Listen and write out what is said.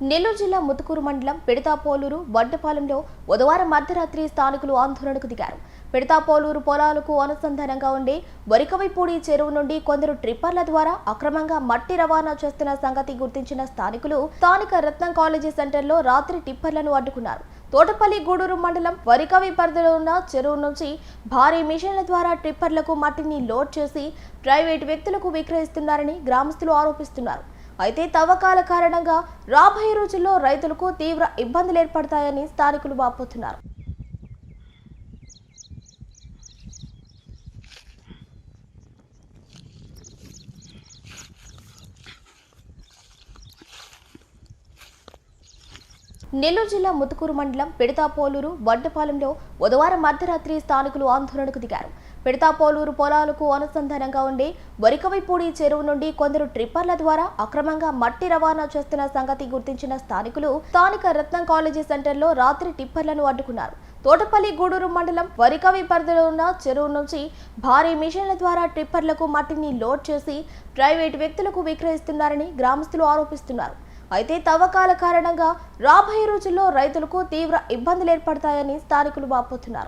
నెల్లూరు జిల్లా ముతుకూరు మండలం పిడతాపోలూరు వడ్డపాలెంలో బుధవారం మధ్యరాత్రి స్థానికులు ఆందోళనకు దిగారు. పిడతాపోలూరు పొలాలకు అనుసంధానంగా ఉండే వరికవైపూడి చెరువు నుండి కొందరు ట్రిప్పర్ల ద్వారా అక్రమంగా మట్టి రవాణా చేస్తున్న సంగతి గుర్తించిన స్థానికులు స్థానిక రత్నం కాలేజీ సెంటర్లో రాత్రి టిప్పర్లను అడ్డుకున్నారు. తోటపల్లి గూడూరు మండలం వరికవి పరిధిలో ఉన్న చెరువు నుంచి భారీ మిషన్ల ద్వారా ట్రిప్పర్లకు మట్టిని లోడ్ చేసి ప్రైవేటు వ్యక్తులకు విక్రయిస్తున్నారని గ్రామస్తులు ఆరోపిస్తున్నారు. అయితే తవ్వకాల కారణంగా రాబోయే రోజుల్లో రైతులకు తీవ్ర ఇబ్బందులు ఏర్పడతాయని స్థానికులు వాపోతున్నారు. నెల్లూరు జిల్లా ముతుకూరు మండలం పిడతాపోలూరు వడ్డపాలెంలో బుధవారం అర్ధరాత్రి స్థానికులు ఆందోళనకు దిగారు. పిడతాపోలూరు పొలాలకు అనుసంధానంగా ఉండే వరికవైపూడి చెరువు నుండి కొందరు ట్రిప్పర్ల ద్వారా అక్రమంగా మట్టి రవాణా చేస్తున్న సంగతి గుర్తించిన స్థానికులు స్థానిక రత్నం కాలేజీ సెంటర్లో రాత్రి టిప్పర్లను అడ్డుకున్నారు. తోటపల్లి గూడూరు మండలం వరికవి పరిధిలో ఉన్న చెరువు నుంచి భారీ మిషన్ల ద్వారా ట్రిప్పర్లకు మట్టిని లోడ్ చేసి ప్రైవేటు వ్యక్తులకు విక్రయిస్తున్నారని గ్రామస్తులు ఆరోపిస్తున్నారు. అయితే తవ్వకాల కారణంగా రాబోయే రోజుల్లో రైతులకు తీవ్ర ఇబ్బందులు ఏర్పడతాయని స్థానికులు వాపోతున్నారు.